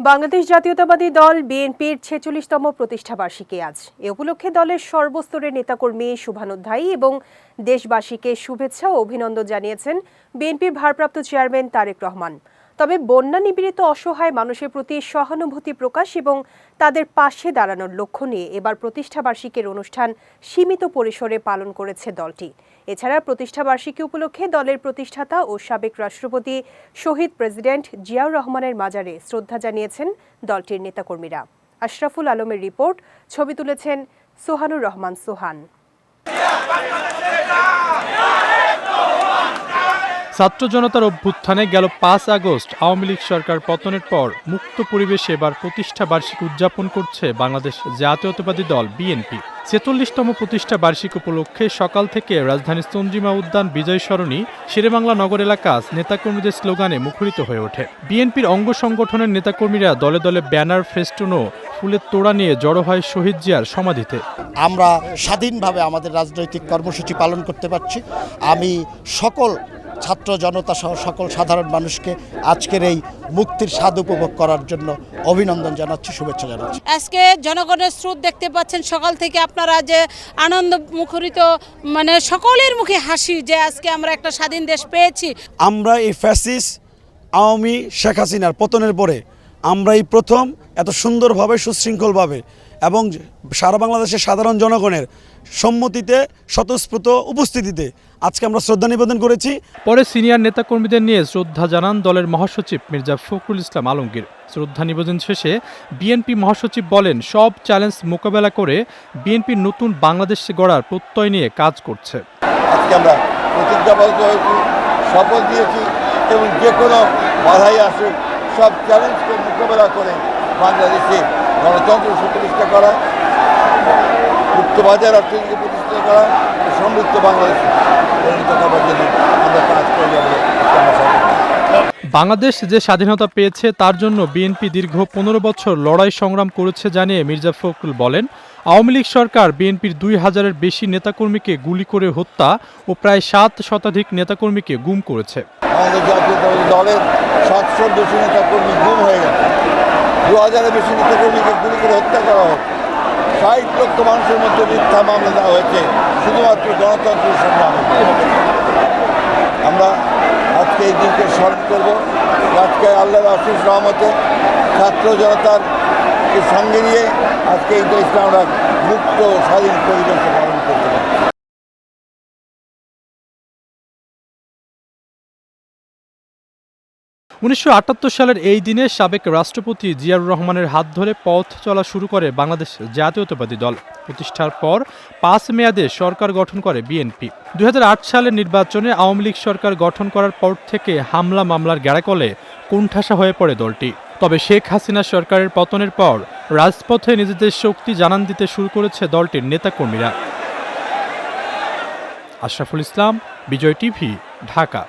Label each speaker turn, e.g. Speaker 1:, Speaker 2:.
Speaker 1: বাংলাদেশ জাতীয়তাবাদী দল বিএনপির ছেচল্লিশতম প্রতিষ্ঠাবার্ষিকী আজ। এ উপলক্ষে দলের সর্বস্তরের নেতাকর্মী শুভানুধ্যায়ী এবং দেশবাসীকে শুভেচ্ছা ও অভিনন্দন জানিয়েছেন বিএনপির ভারপ্রাপ্ত চেয়ারম্যান তারেক রহমান। তবে বন্যা নিপীড়িত অসহায় মানুষের প্রতি সহানুভূতি প্রকাশ এবং তাদের পাশে দাঁড়ানোর লক্ষ্য নিয়ে এবার প্রতিষ্ঠাবার্ষিকীর অনুষ্ঠান সীমিত পরিসরে পালন করেছে দলটি। এছাড়া প্রতিষ্ঠাবার্ষিকী উপলক্ষে দলের প্রতিষ্ঠাতা ও সাবেক রাষ্ট্রপতি, শহীদ প্রেসিডেন্ট জিয়াউর রহমানের মাজারে শ্রদ্ধা জানিয়েছেন দলটির নেতাকর্মীরা। আশরাফুল আলমের রিপোর্ট, ছবি তুলেছেন সোহানুর রহমান সোহান।
Speaker 2: ছাত্র জনতার অভ্যুত্থানে গেল পাঁচ আগস্ট আওয়ামী লীগ সরকার পতনের পর মুক্ত পরিবেশে এবার প্রতিষ্ঠা বার্ষিকী উদযাপন করছে বাংলাদেশ জাতীয়তাবাদী দল, বিএনপি। ছেচল্লিশতম প্রতিষ্ঠা বার্ষিকী উপলক্ষে সকাল থেকে রাজধানীর চন্দ্রিমা উদ্যান বিজয় সরণি, শেরেবাংলা নগর এলাকা নেতাকর্মীদের স্লোগানে মুখরিত হয়ে ওঠে। বিএনপির অঙ্গ সংগঠনের নেতাকর্মীরা দলে দলে ব্যানার, ফেস্টুন ফুলের তোড়া নিয়ে জড়ো হয় শহীদ জিয়ার সমাধিতে।
Speaker 3: আমরা স্বাধীনভাবে আমাদের রাজনৈতিক কর্মসূচি পালন করতে পারছি। আমি সকল ছাত্র জনতা সহ সকল সাধারণ মানুষকে আজকের এই মুক্তির স্বাদ উপভোগ করার জন্য অভিনন্দন জানাচ্ছি শুভেচ্ছা জানাচ্ছি।
Speaker 4: আজকে জনগণের স্রোত দেখতে পাচ্ছেন সকাল থেকে আপনারা যে আনন্দ মুখরিত মানে সকলের মুখে হাসি যে আজকে আমরা একটা স্বাধীন দেশ পেয়েছি।
Speaker 5: আমরা এই ফ্যাসিস আওয়ামী শেখ হাসিনার পতনের পরে আমরা এই প্রথম এত সুন্দরভাবে সুশৃঙ্খলভাবে এবং সারা বাংলাদেশের সাধারণ জনগণের সম্মতিতে স্বতঃস্ফূর্ত উপস্থিতিতে আজকে আমরা শ্রদ্ধা নিবেদন করেছি।
Speaker 2: পরে সিনিয়র নেতাকর্মীদের নিয়ে শ্রদ্ধা জানান দলের মহাসচিব মির্জা ফখরুল ইসলাম আলমগীর। শ্রদ্ধা নিবেদন শেষে বিএনপি মহাসচিব বলেন সব চ্যালেঞ্জ মোকাবেলা করে বিএনপির নতুন বাংলাদেশ গড়ার প্রত্যয় নিয়ে কাজ করছে।
Speaker 6: আজকে আমরা প্রতিজ্ঞাবদ্ধ হয়েছি শপথ দিয়েছি এবং যে কোনো বাধাই আসুক সব চ্যালেঞ্জকে মোকাবেলা করে বাংলাদেশে গণতন্ত্র সুপ্রতিষ্ঠা করা মুক্তবাজার অর্থনীতি প্রতিষ্ঠা করা সমৃদ্ধ বাংলাদেশে পরিণত করার জন্য আমরা কাজ করে যাব
Speaker 2: বাংলাদেশ যে স্বাধীনতা পেয়েছে তার জন্য বিএনপি দীর্ঘ পনেরো বছর লড়াই সংগ্রাম করেছে জানিয়ে মির্জা ফখরুল বলেন আওয়ামী লীগ সরকার বিএনপির দুই হাজারের বেশি নেতাকর্মীকে গুলি করে হত্যা ও প্রায় সাত শতাধিক নেতাকর্মীকে গুম করেছে।
Speaker 6: আমাদের দলের সাতশোর বেশি নেতা কর্মী গুম হয়ে গেছে দু হাজারের বেশি নেতা কর্মীকে গুলি করে হত্যা করা হোক। ষাট লক্ষ মানুষের মধ্যে মিথ্যা মামলা দেওয়া হয়েছে, শুধুমাত্র গণতন্ত্রের সংগ্রামে। আমরা আজকে এই দিনকে স্মরণ করব। আজকে আল্লাহর আশিস রহমতে ছাত্র জনতার সঙ্গে নিয়ে আজকে এই দেশটা আমরা মুক্ত স্বাধীন পরিবেশে পালন করতে পারি
Speaker 2: উনিশশো আটাত্তর সালের এই দিনে সাবেক রাষ্ট্রপতি জিয়াউর রহমানের হাত ধরে পথ চলা শুরু করে বাংলাদেশ জাতীয়তাবাদী দল। প্রতিষ্ঠার পর পাঁচ মেয়াদে সরকার গঠন করে বিএনপি। দুই হাজার আট সালের নির্বাচনে আওয়ামী লীগ সরকার গঠন করার পর থেকে হামলা মামলার গ্যাড়াকলে কোণঠাসা হয়ে পড়ে দলটি। তবে শেখ হাসিনা সরকারের পতনের পর রাজপথে নিজেদের শক্তি জানান দিতে শুরু করেছে দলটির নেতাকর্মীরা। আশরাফুল ইসলাম, বিজয় টিভি, ঢাকা।